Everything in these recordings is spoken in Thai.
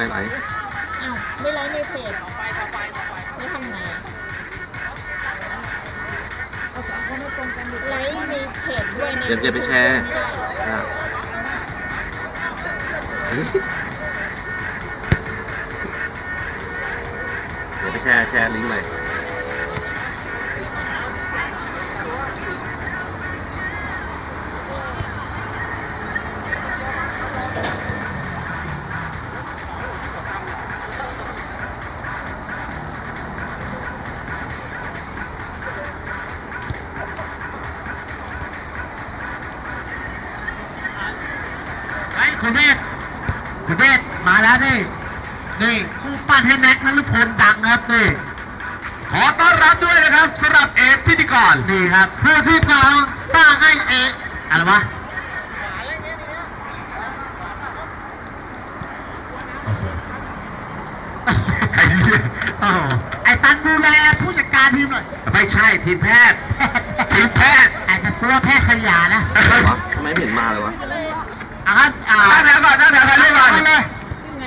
ไม่ไหลอ้าวไม่ไลฟ์ในเพจไม่ทำไงไลฟ์ในเพจด้วยในเดี๋ยวเดี๋ยวไปแชร์ ไม่ได้เหรออะเดี๋ยวไปแชร์แชร์ลิงก์เลย นี่ผู้ปั้นให้แม็กซ์นฤพลดังครับนี่ขอต้อนรับด้วยนะครับสำหรับเอฟพิธีกรนี่ครับผู้ที่กำลังตั้งให้เออะไรวะใครชื่อโอ้โหไอ้ตันดูแลผู้จัดการทีมหน่อยไม่ใช่ทีมแพทย์ทีมแพทย์อาจจะตัวแพทย์ขยะนะอะไรวะทำไมไม่เห็นมาเลยวะอะครับอ่าตั้งแถวก่อนตั้งแถวถ่ายรูปก่อนเอาเลย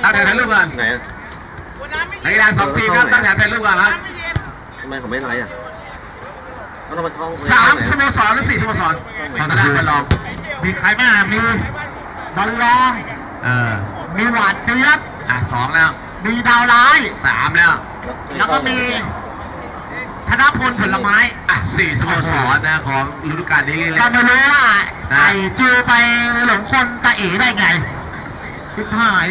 ตั้งแถวถ่ายรูปก่อนไหนอะ นักกีฬาสองทีมครับตั้งแถวถ่ายรูปก่อนครับทำไมผมไม่ไลฟ์อะต้องไปเข้าสามสโมสรหรือสี่สโมสรของตลาดบอลลองมีใครบ้างอะมีบอลลองเออมีหวานเจี๊ยบอะสองแล้ว มีดาวร้ายสามแล้ว แล้วก็มีธนพลผลไม้อะสี่สโมสรนะของฤดูกาลนี้ก็ไม่รู้ว่าไอ้จิวไปหลงคนตาเอ๋ได้ไงทิพหาย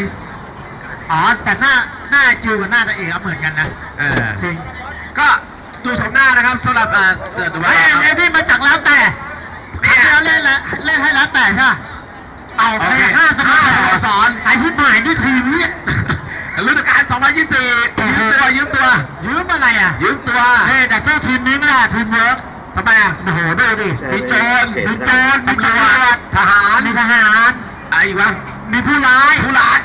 อ๋อแต่หน้า หน้าจิวกับหน้าตาเอ๋เหมือนกันนะเออจริงก็ดูชมหน้านะครับสำหรับอ่าเดือดไอ้ว่าไอ้นี่มาจากแล้วแต่ครั้งที่แล้วเล่นแล้วเล่นให้แล้วแต่ใช่ปะเอาไปห้าสโมสรไอ้ที่หมายนี่ทีมนี้ฤดูกาล2024ยืมตัวยืมตัวยืมอะไรอะยืมตัวเฮ้ยแต่สู้ทีมนี้ไม่ได้ทีมเวิร์กทำไมอะโอ้โหดูดิแชร์มีโจรเพจมีนะโจรมีตำรวจทหารมีทหารอะไรอีกวะมีผู้ร้ายผู้ร้าย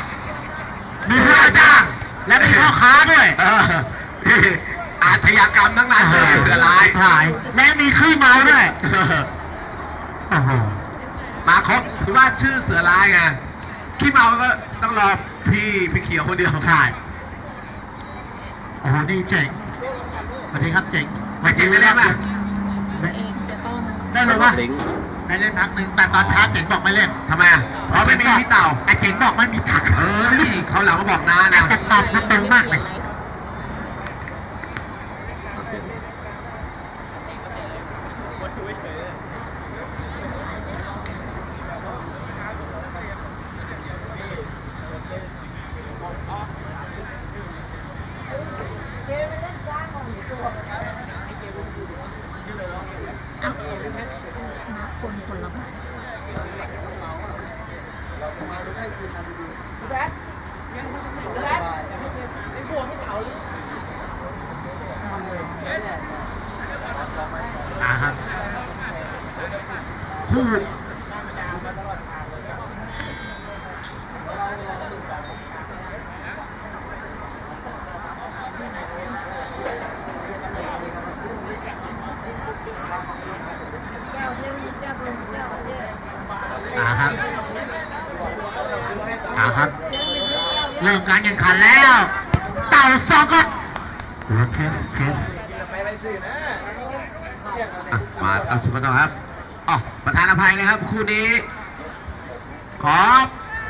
มีผู้รับจ้าง และมีพ่อค้าด้วยเออนี่อาชญากรรมทั้งนั้นเลยเสือร้ายถ่าย และมีขี้เมาด้วยโอ้โหมาครบคือว่าชื่อเสือร้ายไงขี้เมาก็ต้องรอพี่พี่เขียวคนเดียวถ่ายโอ้โหนี่เจ๋งสวัสดีครับเจ๋งไม่จริงไม่เล่นป่ะเองจะต้องได้เลยวะลิงก์ ได้เล่นพักหนึ่งแต่ตอนเช้าเจ๋งบอกไม่เล่นทำไมอะเพราะไม่มีพี่เต่าไอ้เจ๋งบอกไม่มีผักเอ้ยเขาหลังก็บอกน้านะแต่ตอบมันตรงมากเลย โอเค อ้าวน้ำคนผลไม้อ่าครับคู่อ่าครับ อ่าครับ เริ่มการแข่งขันแล้ว เต่าซองก็โอ้เทสเทส อะมาเอาสุ กันต่อครับอ๋อประธานอภัยนะครับคู่นี้ ขอ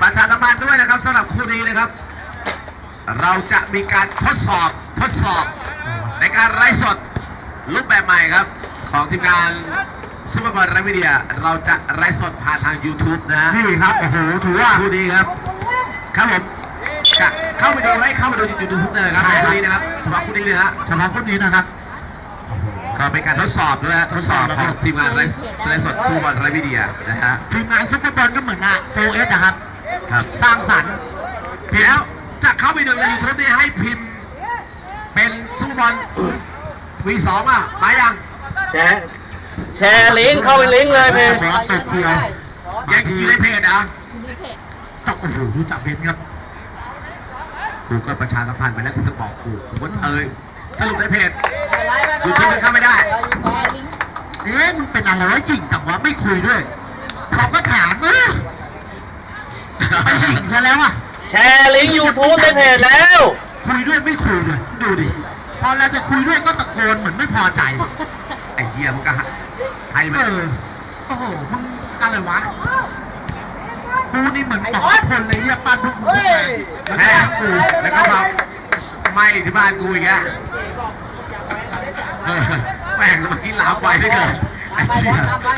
ประชาสัมพันธ์ด้วยนะครับสำหรับคู่นี้นะครับ เราจะมีการทดสอบทดสอบในการไลฟ์สดรูปแบบใหม่ครับ ของทีมงานซูเปอร์บอลไรวิเดียเราจะไลฟ์สดผ่านทาง YouTube นะนี่ครับโอ้โหถือว่าคู่นี้ครับ ครับผมจะเข้าไปดูให้เข้าไปดูใน YouTube เลยครับใช่ครับคู่นี้นะครับเฉพาะคู่นี้นะฮะเฉพาะคนนี้นะครับ ก็เป็นการทดสอบด้วยฮะทดสอบของทีมงานไลฟ์ไลฟ์สดซูเปอร์บอลไรวิเดียนะฮะทีมงานซุปเปอร์บอลก็เหมือนอะโฟเอสนะครับ ครับสร้างสรรค์แล้วจะเข้าไปดูใน YouTube นี่ให้พิมพ์ เป็นซูเปอร์บอล V2 อะมายังแชร์แชร์ลิงก์เข้าไปลิงก์เลยเพจบอสตกเดียวยังอยู่ในเพจเหรอะมีเพจตกโอ้โหรู้จักเบนครับกูก็ประชาสัมพันธ์ไปแล้วที่จะบอกกูกูก็เอยสรุปในเพจ YouTube มันเข้าไม่ได้แชร์ลิงก์เอ๊ะมึงเป็นอะไรวะหญิงจังวะไม่คุยด้วยเขาก็ถามเออไปหญิงซะแล้วอะแชร์ลิงก์ YouTube ในเพจแล้ว คุยด้วยไม่คุยเลยดูดิพอเราจะคุยด้วยก็ตะโกนเหมือนไม่พอใจไอ้เหี้ยมันก็ให้เอมันอโอ้โหมึงอะไรวะกูนี่เหมือนสองคนเลยเหี้ยปั้นพวกมึงขึ้นมาแล้วแม่ก็กูแล้วก็มาไหม่ที่บ้านกูอีกอะเออ แม่งเมื่อกี้หลามไปได้เกินไอ้เหี้ยใน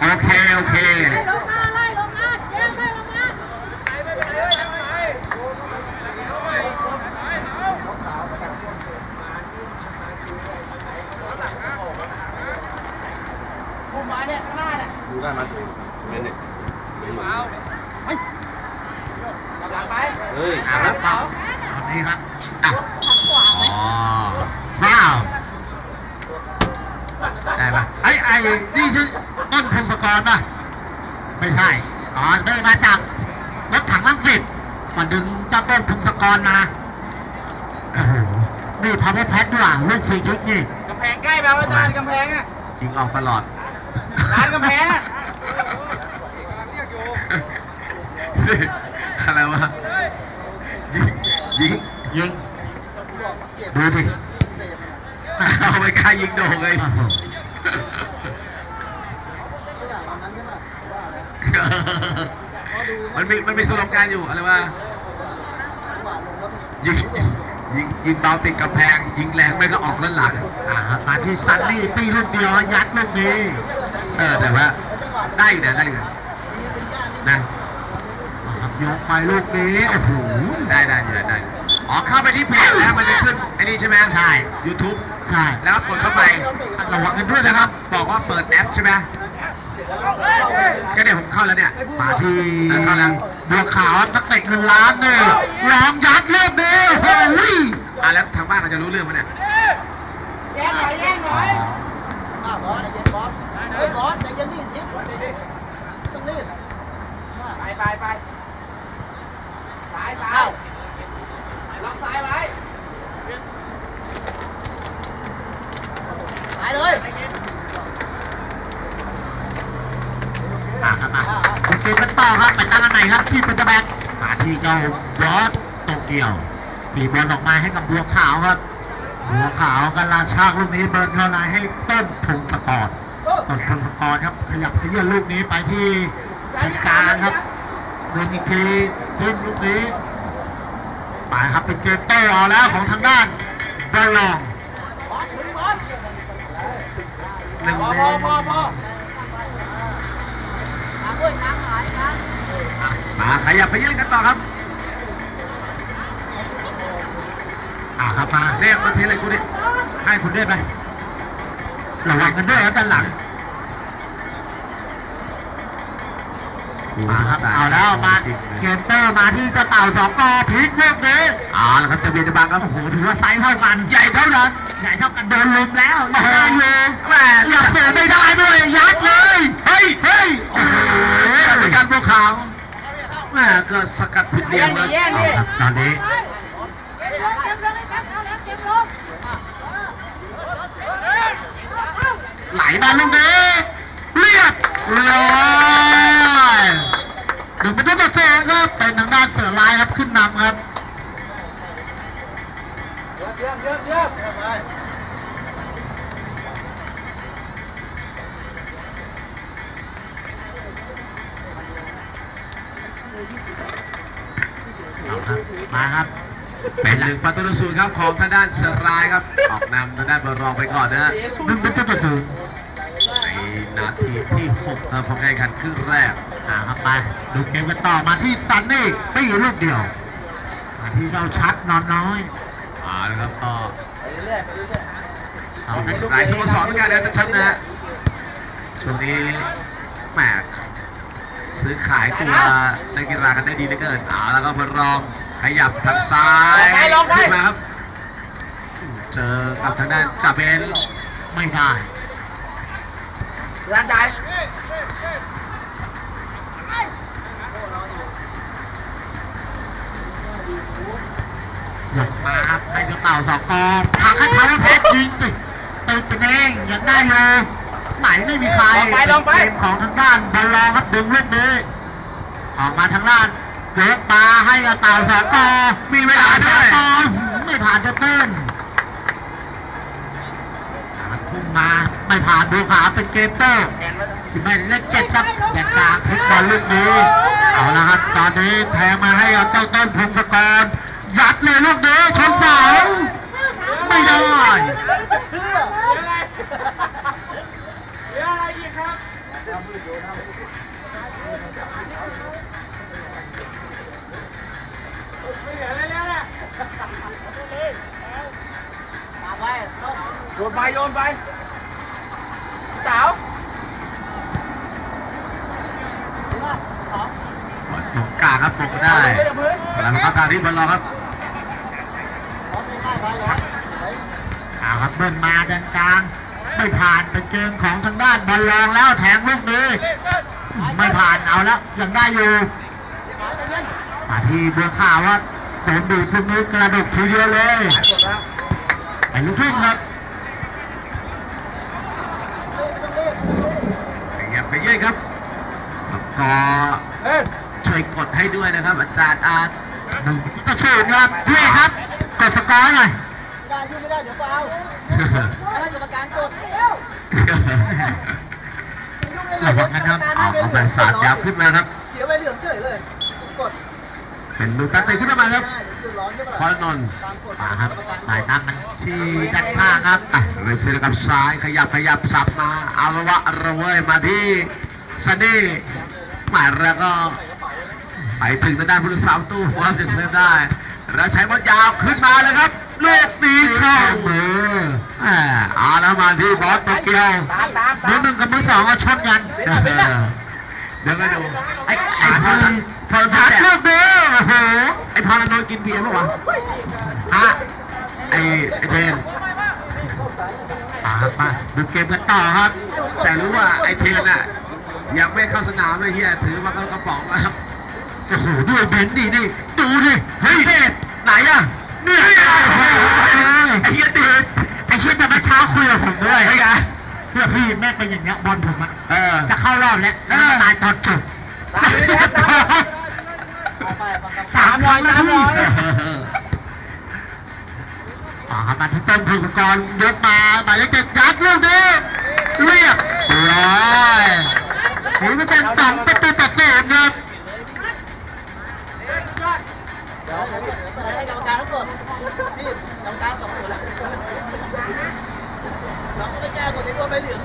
โอเค โอเค ลงมาไล่ลงมาเจ๊ไล่ลงมา ดูได้ไหมเล่นเนี่ยเฮ้ย อะ ค ค รั รั บบ ต่อตอนนี้ครับ อะ อ๋อฟาวได้ปะไอ้ไอ้นี่ชื่อต้นพงศกรป่ะ ไม่ใช่ อ๋อได้มาจากรถถังลังสิต มาดึงเจ้าต้นพงศกรมาโอ้โหนี่พาไปแพทด้วยว่ะลูกฟรีคิกนี่กำแพงใกล้ไปแล้วอาจารย์กำแพงอะยิงออกตลอดร้านกำแพงอะอะไรวะยิงยิงยิงดูดิเอาไปกล้ายิงโด่งเลยโอ้โหมันมีมันมีสโลแกนอยู่อะไรวะ ยิงยิงยิงเบาติดกำแพง ยิงแรงไม่ก็ออกด้านหลังอ่าครับมาที่ซันนี่ตีลูกเดียวยัดลูกนี้เออแต่ว่าได้อยู่นะได้อยู่นะนะอ่าครับยกไปลูกนี้โอ้โหได้ได้อยู่นะได้อยู่อ๋อเข้าไปที่เพจแล้วมันจะขึ้นไอ้นี่ใช่ไหมใช่ YouTube ใช่แล้วกดเข้าไประวังกันด้วยนะนะคครัรับบบอกว่าเปิดแอปใช่ไหมก็เดี๋ยวผมเข้าแล้วเนี่ยมาที่ เออเข้าแล้ว บัวขาวนักเตะเงินล้านนี่ลองยัดลูกนี้โอ้ยอะแล้วทางบ้านเขาจะรู้เรื่องไหมเนี่ยแย่งหน่อยแย่งหน่อยอ้าวบอสใจเย็นบอสเฮ้ยบอสใจเย็นดิทิศต้องรีบไปไปไปซ้ายซ้ายล็อกซ้ายไว้ซ้ายเลย อ่าครับมาคุณ เกมกันต่อครับไปตั้งอันไหนครับที่เป็นตะแบกมาที่เจ้าบอสโตเกียวปีบอลออกมาให้กับบัวขาวครับบัวขาวกันลาชากลูกนี้เบิร์นเข้าในให้ต้นพงศกรต้นพงศกรครับขยับขยื่นลูกนี้ไปที่ตรงกลางครับเดินอีกทีทิ้มลูกนี้ไปครับเป็นเกมต้เอแล้วของทางด้านบอลลองบอสถึงบอสหนึ่งพอเมพอ ตร พอพอตามด้วยตามหายตาม มาขยับไปยื่นกันต่อครับอ่าครับมาเรียกมาทีเลยกูดิให้คุณด้วยไประวังกันด้วยครับด้านหลังมาครับเอาแล้วมาเกมเตอร์มาที่เจ้าเต่าสองกอพลิกลูกนี้เอาละครับจะเบียดจะบังครับโอ้โหถือว่าไซส์เท่ากันใหญ่เท่านั้นใหญ่เท่ากันโดนลุมแล้วยังได้อยู่แม่อยากเสือไม่ได้ด้วยยัดเลยเฮ้ยเฮ้ยโอ้โหเป็นการพวกเขา แม่ก็สกัดผิดเดียวนะแย่งดิตอนนี้เก็บลงเก็บลงไอ้แป๊บเอาแล้วเก็บลงไหลมาลูกนี้เรียบร้อยหนึ่งประตูต่อสอครับเป็นทางด้านเสือลายครับขึ้นนำครับเยี่ยมเยี่ยมเยี่ยม ครับ มาครับ เป็นหนึ่งประตูต่อศูนย์ครับของทางด้านเสือรายครับ ออกนำทางด้านเบอร์รองไปก่อนนะหนึ่งประตูต่อศูนย์ในนาทีที่6ครับของการแข่งขันครึ่งแรกอ่าครับไปดูเกมกันต่อมาที่ซันนี่ตีลูกเดียวมาที่เจ้าชัดนอนน้อยมาแล้วครับก็เอาครับหลายสโมสรเหมือนกันนะจะชัดนะฮะช่วงนี้แหม ซื้อขายตัวนักกีฬากันได้ดีเหลือเกินเอาแล้วก็พลรองขยับทางซ้ายขึ้นมาครับ เจอกับทางด้านจับเบนไม่ได้ร้านใจหลังมาครับให้เจ้าเต่าสองตัวทักให้พันเพชรจยิงติดติดเป็นเองยากได้เลย ไหนไม่มีใครลงไปลงไป เกมของทางด้านบอลลองครับดึงลูกนี้ออกมาทางด้านเดือปลาให้เจ้าเต่าสองกอมีเวลาด้วยสองกอไม่ผ่านจะเต้นพุ่งมาไม่ผ่านดูขาเป็นเกมเตอร์แดนไว้แล้วที่ไม่เล่นเจ็ดครับแดนกลางทุกบอลลูกนี้เอาละครับตอนนี้แทงมาให้เจ้าต้นพงศกรยัดเลยลูกนี้ชนเสาไม่ได้ นไปโยนไปสาวบอลตรงกลางครับปกได้ไม่ได้พื้นแล้วเข้าทางที่บอลรองครับเอาครับเบิ้ลมาแดนกลางไม่ผ่านเป็นเกมของทางด้านบอลลองแล้วแทงลูกนี้ไม่ผ่านเอาแล้วยังได้อยู่มาที่บัวขาวว่าโดนดูดลูกนี้กระดกทีเดียวเลยไปลูกทุ่งครับ ขยับไปเรื่อยครับ ส กอร์ช่วยกดให้ด้วยนะครับ อาจารย์อาร์ตหนึ่งต่อศูนย์ครับพี่ครับกดสกอร์หน่อยไม่ได้ยุ่งไม่ได้เดี๋ยวฟาวให้กรรมการกดระวังนะครับเอาเอาแบสาดยับขึ้นมาครับ เสียใบเหลืองเฉยเลยกดเป็นลูกตั้งเตะขึ้นมาครับได้เดี๋ยวจุดร้อนใช่ปะพอนนท์ตามกฎมาครับหมายตั้งกันที่ด้านข้างครับอะเริ่มเซนกับซ้ายขยับขยับสับมาเอาละวะระเวยมาที่ซันนี่ หมายแล้วก็ไปถึงทางด้านผู้รักษาประตูพร้อมจะเซฟได้ แล้วใช้บอลยาวขึ้นมาเลยครับลูกนี้เข้ามือเอาแล้วมาที่บอสโตเกียวมือหนึ่งกับมือสองก็ชนกันเดี๋ยวก็ดูไอ้ไอ้พอลพอลชัทัดดลูกนี้โอ้โหไอ้พอลนอนกินเบียร์ปะวะฮะไอ้ไอ้เทนมาครับมาดูเกมกันต่อครับ แต่รู้ว่าไอ้เทนอะ ยังไม่เข้าสนามเลยเฮียถือมาเข้ากระป๋องแล้วครับโอ้โหด้วยเบนซ์ดินี่ดูดิเฮ้ยไหนอะเนี่ยไอ้เฮียเดือดไอ้เชี่ยแต่เมื่อเช้าคุยกับผมด้วยไอ้ไงเพื่อพี่แม่งเป็นอย่างเงี้ยบอลผมอะเออจะเข้ารอบแล้วแล้วตายตอนจบตามเลยนะตามเอาไปฟังคำสามร้อยตามร้อยต่อครับมาที่ต้นภูกรยกมาหมายเลขเจ็ดยัดลูกนี้เรียบร้อย หรือจะเป็นสองประตูต่อศูนย์ครับเดี๋ยวให้กรรมการเขากดพี่กรรมการสองคนแล้วเราก็ไม่แก้กดในตัวใบเหลือง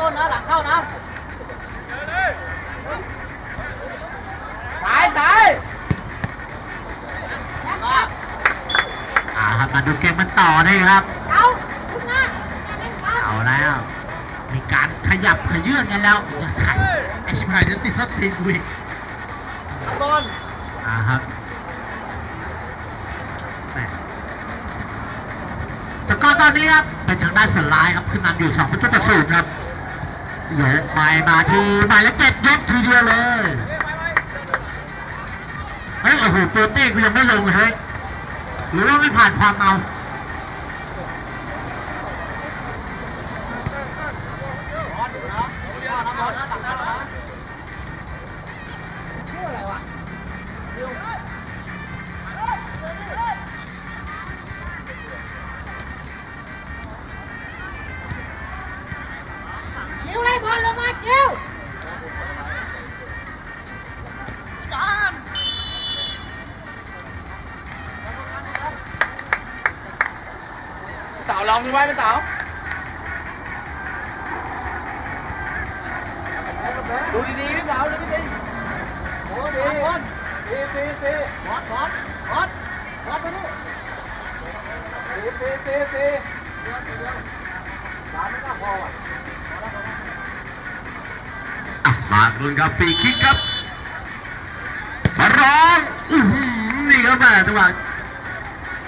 ต้นนะหลังเข้านะสายสายมาอ่าครับมาดูเกมมันต่อนี่ครับ เอาขึ้นมาเล่นกันเอาแล้ว มีการขยับขยื่นกันแล้วจะขัดไอชิบหายจะติดสักทีกูอีกต้นอ่าครับแหม่สกอร์ตอนนี้ครับเป็นทางด้านสไลด์ครับขึ้นนำอยู่สองประตูต่อศูนย์ครับ ยกไปมาทีหมายเลขเจ็ดยกทีเดียวเลยเฮ้ยโอ้โหตัวเต้กูยังไม่ลงเลยเฮ้ยหรือว่าไม่ผ่านความเอา เต๋าลองไว้พี่เต๋าดูดีๆพี่เต๋าดูดีๆโอ้ดีบอลดีดีดีบอสบอสบอสบอสมานี่ดีดีดีดีเดี๋ยวเดี๋ยวสามไม่น่าพออะมาลุ้นครับฟรีคิกครับมาร้องนี่ครับแม่จังหวะ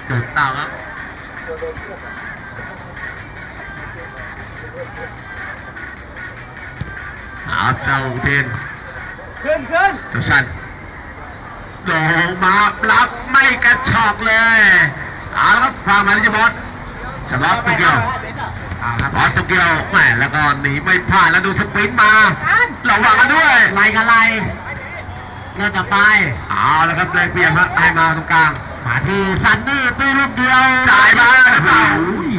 จดเต่าครับ เอาเจ้าเทนขึ้นขึ้นเจ้าชันโด่งมารับไม่กระชอกเลยเอาละครับฟังมาที่จะบอสจะบอสตัวเดียวเอาละบอสตัวเดียวแหมแล้วก็หนีไม่พลาดแล้วดูสปรินต์มาระวังกันด้วยไล่กันไล่เริ่มจะไปเอาแล้วครับได้เปรียบฮะให้มาตรงกลางมาที่ซันนี่ตีลูกเดียวจ่ายมาแล้วเปล่าอุ้ย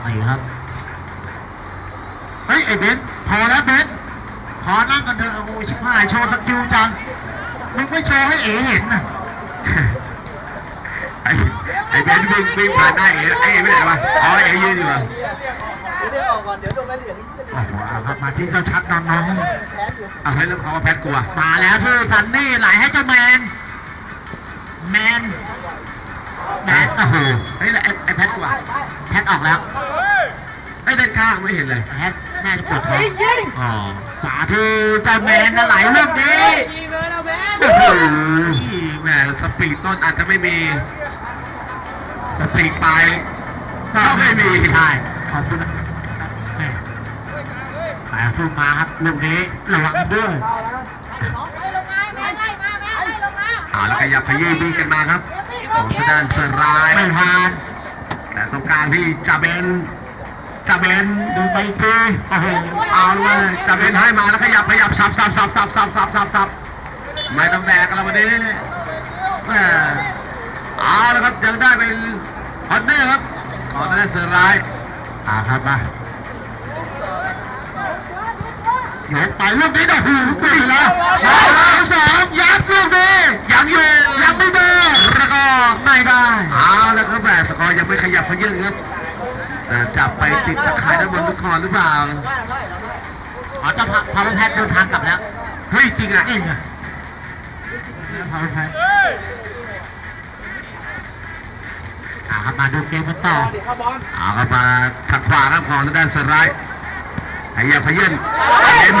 ไอ้ครับเฮ้ยไอ้เบนซ์พอแล้วเบนซ์พอนั่งกันเถอะโอ้ยชิบหายโชว์สกิลจังมึงไม่โชว์ให้เอ๋เห็นนะไอ้ไอ้เบนซ์วิ่งวิ่งผ่านได้เอ๋ไอ้เอ๋ไม่ไหนวะอ๋อไอ้เอ๋ยืนอยู่เหรอเดี๋ยวออกก่อนเดี๋ยวโดนใบเหลืองอีกโอ้โหเอาครับมาที่เจ้าชัดนอนน้องแขนอยู่เอาให้เรื่องเขาว่าแพทกลัวมาแล้วที่ซันนี่ไหลให้เจ้าแมนแมนแมนโอ้โหเฮ้ยแล้วไอ้ไอ้แพทกลัวแพทออกแล้วไอ้ด้านข้างไม่เห็นเลยแพท น่าจะปวดท้องยิงอ๋อมาที่เจ้าแมนนะไหลลูกนี้ยิงเลยนะแม่โอ้โหแหมสปีดต้นอาจจะไม่มี สปีดปลายก็ไม่มีใช่ขอบคุณนะแม่แต่สู้มาครับลูกนี้ระวังด้วยเอาแล้วขยับขยี้บีกันมาครับของทางด้านเซอร์รายไม่ผ่านแต่ตรงกลางที่จาเบน จาเบนดูไปทีโอ้โหเอาเลยจาเบนให้มาแล้วขยับขยับสับสับสับสับสับสับสับสับไม่ต้องแดกกันแล้ววันนี้แหมเอาแล้วครับยังได้เป็นฮอนเนอร์ครับของทางด้านเซอร์รายอ่าครับมาโยกไปลูกนี้โอ้โหไปแล้วมาสองยัดลูกนี้ยังอยู่ยังไม่ได้แล้วก็ไม่ได้เอาแล้วครับแหมสกอร์ยังไม่ขยับขยื่นครับ แต่จับไปติดตะข่ายด้านบนทุกคอหรือเปล่าอ๋อจะพาวเวอร์แพทเดินทางกลับแล้ว เฮ้ยจริงอะนี่ไงพาวเวอร์แพทอ่าครับมาดูเกมกันต่ออาครับมาถักขวาครับของทางด้านเซอร์รายขยับขยื่นเห็น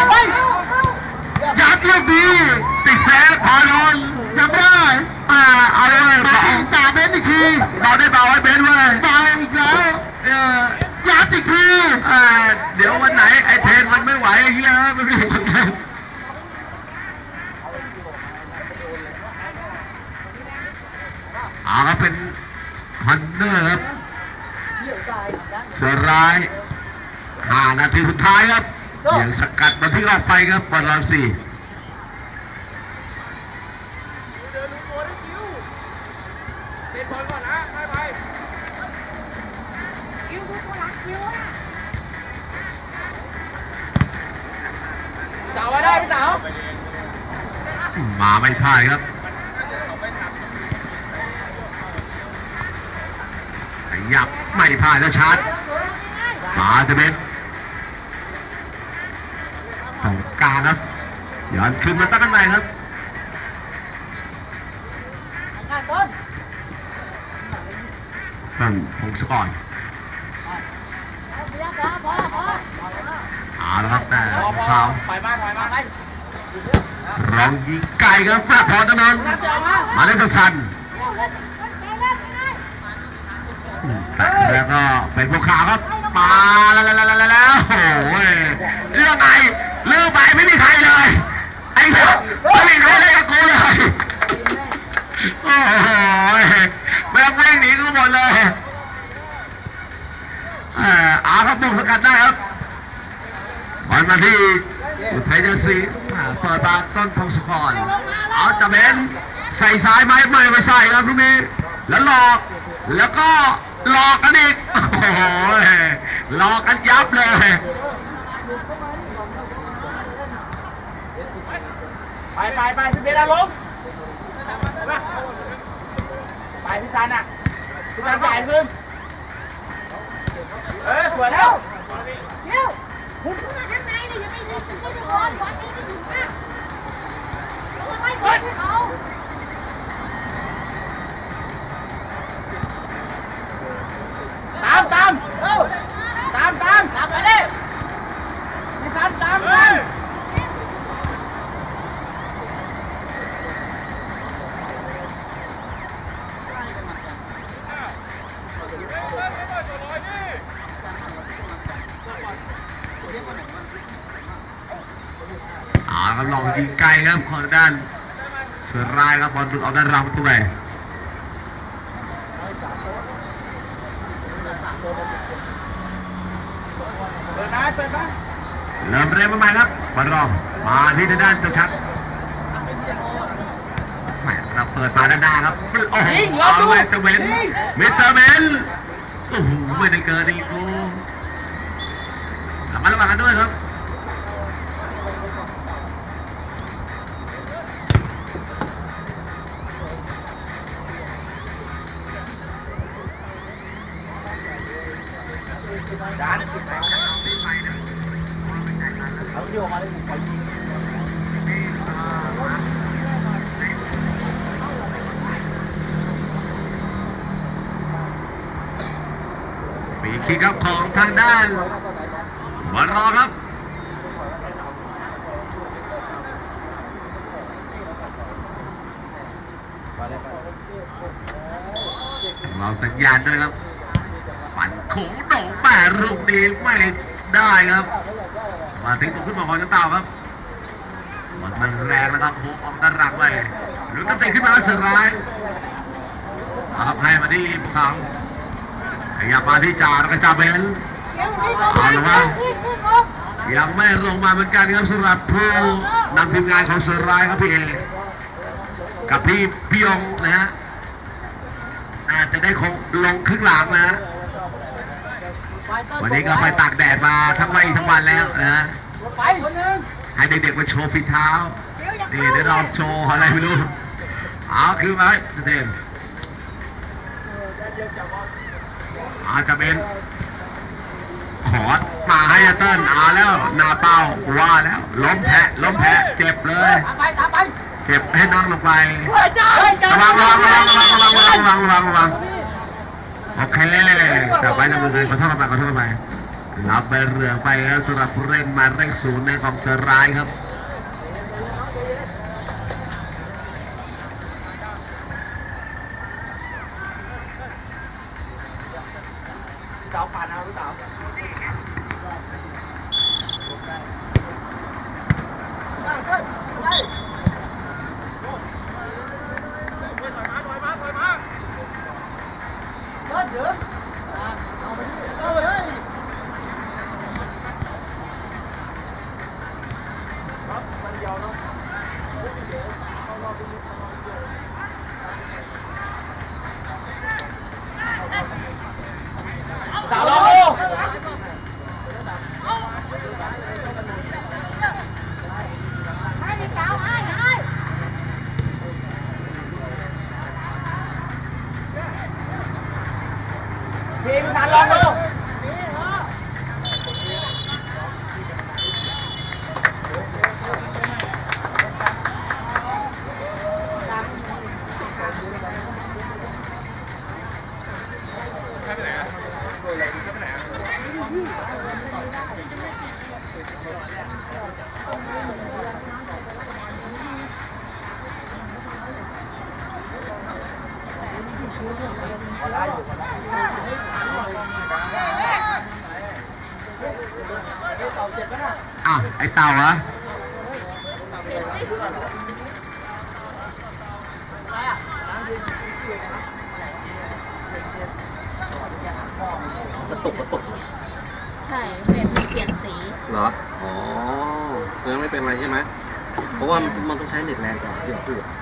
ยัดลูกนี้ติดแซฟพาลอนยังได้อ่าเอาเลยมาจ่าเบนอีกทีเบาได้เบาให้เบนซ์เว้ยมาอีกแล้ว เออยัดอีกทีอ่าเดี๋ยววันไหนไอ้เทนมันไม่ไหวไอ้เหี้ยมันไม่ไหวกันเอาครับเป็นฮันเนอร์ครับเสือร้ายห้านาทีสุดท้ายครับยังสกัดมาที่ออกไปครับบอลรอนสี่เป็นบอลก่อนนะไปไป เต๋าไว้ได้พี่เต๋ามาไม่พลาดครับขยับไม่พลาดแล้วชาร์จมาจะเป็นตรงกลางครับย้อนขึ้นมาตั้งกันใหม่ครับต้นพงศกร เอาละครับแต่พอพอเขาถอยมาถอยมาไปรองยิงไกลครับแม่พอตะนนมาเล่นสันแต่แล้วก็เป็นพวกขาวครับมาแล้วแล้วแล้วแล้วโอ้ยเรื่องไงเรื่องไปไม่มีใครเลยไอ้พวกไม่มีใครเลยกับกูเลยโอ้โหแม่งวิ่งหนีกูหมดเลยเอ่ออาครับบุกสกัดได้ครับบ อลมาที่อุทัยเดซีเปิดมาต้นพงศกรเอาจะเบนใส่ซ้ายไหมไม่ไปใส่ครับลูกนี้แล้วหลอกแล้วก็หลอกกันอีกโอ้โหหลอกกันยับเลยไปไปไปพี่เบนอารมณ์ไปพี่ซันอะพี่ตันจ่ายคืนเอ้ยสวยแล้วเดี๋ยวพุ่ง ไม่ถึงเลยวันี้ไม่ถึงมากลงมาไล่ผมเขา ด้านเสือรายครับบอลหลุดออกด้านรางประตูไปเปิดได้เปิดได้เริ่มเรียนมาใหม่ครับบอลรองมาที่ทางด้านเจ้าชัดแหมเราเปิดมาด้านหน้าครับโอ้โหเอาเลยเตอร์เวนมิสเตอร์เวนโอ้โหไม่ได้เกิดอีกโอ้ระมัดระวังกันด้วยครับางด้านบอลรอครับเราสัญญาณด้วยครับปั่นโขงหนองแปดลูกนี้ไม่ได้ครับ มาทิ้งตัวขึ้นมาของเจ้าเต่าครับมันมันแรงแล้วครับโคออกด้านหลังไปหรือตั้งเตะขึ้นมาแล้วเสือร้ายอาครับให้มาที่ภูเขาขยับมาที่จ่าแล้วก็จ่าเบน เดี๋ยวให้เขาเอาละวะขึ้นขึ้นลงยังไม่ลงมาเหมือนกันครับสำหรับผู้นำทีมงานของเสือร้ายครับพี่เอกับพี่พี่ยงนะฮะอาจจะได้คงลงครึ่งหลังนะ วันนี้ก็ไปตากแดดมาทั้งวันทั้งวันแล้วนะไปคนนึงให้เด็กๆมาโชว์ฝีเท้าเดี๋ยวอย่านี่เดี๋ยวเราโชว์อะไรไม่รู้เอาคือไหมสเตนอาจะเป็น ถอมาให้อาเติ้ลเอาแล้วหน้าเป้าว่าแล้ว ล้มแพะล้มแพะเจ็บเลย ตามไปตามไปเจ็บให้น้องลงไประวังระวังระวังระวังระวังระวังระวังระวังโอเคจับไว้จับมือนขอโทษไปขอโทษไปรับไปเรือไปครับสำหรับผู้เล่นมายเลขศูนย์ในของเซอร์รายครับ me. อ้าวไอ้เต่าเหรอกระตุกกระตุกใช่เน็ตมีเปลี่ยนสีเหรอ อ๋อยังไม่เป็นไรใช่ไหม เพราะว่ามันต้องใช้เน็ตแรงกว่าที่เราพูดอะ